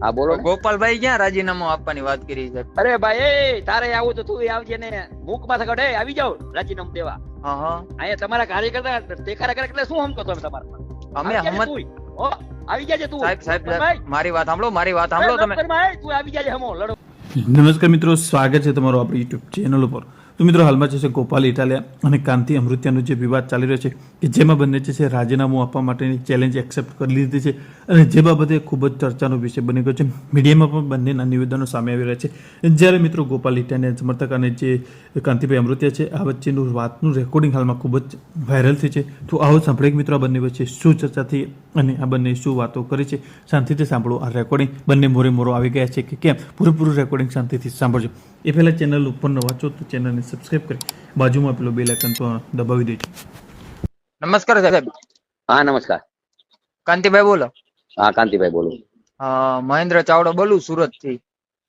હા બોલો ગોપાલભાઈ ક્યાં રાજીનામું આપવાની વાત કરી છે? અરે ભાઈ એ તારે આવું તો તું આવજે ને. મૂક માથે ગઢે આવી જાવ રાજીનામું દેવા. હા હા. અહીંયા તમારા કાર્યકર્તા ટેકારા કરે એટલે શું હમકો તમે તમારા અમે હમત. આવી જાજે તું. સાહેબ સાહેબ મારી વાત સાંભળો મારી વાત સાંભળો તમે. તું આવી જાજે હમો લડો. નમસ્કાર મિત્રો સ્વાગત છે તમારું આપણી યુટ્યુબ ચેનલ ઉપર. તો મિત્રો હાલમાં જે છે ગોપાલ ઇટાલિયા અને કાંતિ અમૃત્યાનો જે વિવાદ ચાલી રહ્યો છે કે જેમાં બંને જે છે રાજીનામું આપવા માટેની ચેલેન્જ એક્સેપ્ટ કરી લીધી છે અને જે બાબતે ખૂબ જ ચર્ચાનો વિષય બની ગયો છે. મીડિયામાં પણ બંનેના નિવેદનો સામે આવી રહ્યા છે. જ્યારે મિત્રો ગોપાલ ઇટાલિયા સમર્થક અને જે કાંતિભાઈ અમૃત્યા છે, આ વચ્ચેનું વાતનું રેકોર્ડિંગ હાલમાં ખૂબ જ વાયરલ થઈ છે. તો આવો સાંભળે મિત્રો આ બંને વચ્ચે શું ચર્ચા થઈ. અને આ બંને શું વાતો કરી છે શાંતિથી સાંભળો. આ રેકોર્ડિંગ બંને મોરે મોરો આવી ગયા છે કે કેમ? પૂરેપૂરું રેકોર્ડિંગ શાંતિથી સાંભળજો. એ પહેલાં ચેનલ ઉપર નવા છો તો ચેનલને સબસ્ક્રાઈબ કરી બાજુમાં પેલો બેલ આઇકન તો દબાવી દેજો. નમસ્કાર સાહેબ. હા નમસ્કાર. કાંતિભાઈ બોલો. હા કાંતિભાઈ બોલો. અ, મહેન્દ્ર ચાવડા બોલું સુરતથી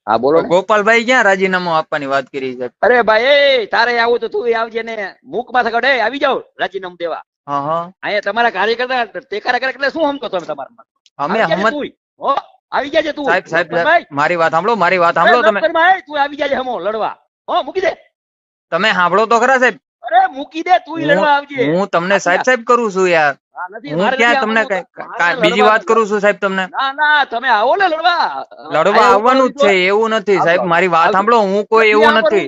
હા બોલો ગોપાલભાઈ ક્યાં રાજીનામું આપવાની વાત કરી છે? અરે ભાઈ તારે આવું તો તું આવજે ને. મૂક માથે આવી જાવ રાજીનામું દેવા. અહીંયા તમારા કાર્યકર્તા ટેકારા કરે એટલે શું સમજો તમે તમારા અમે હમત. આવી જાજે તું સાહેબ સાહેબ મારી વાત સાંભળો મારી વાત સાંભળો તમે. તું આવી જાજે હમો લડવા. હો મૂકી દે. તમે સાંભળો તો ખરા સાહેબ. અરે મૂકી દે તું લડવા આવજે. હું તમને સાહેબ સાહેબ કરું છું યાર. હું ક્યાં તમને કઈ- બીજી વાત કરું છું સાહેબ તમને? ના ના તમે આવો ને લડવા. લડવા આવવાનું જ છે. એવું નથી સાહેબ મારી વાત સાંભળો હું કોઈ એવું નથી.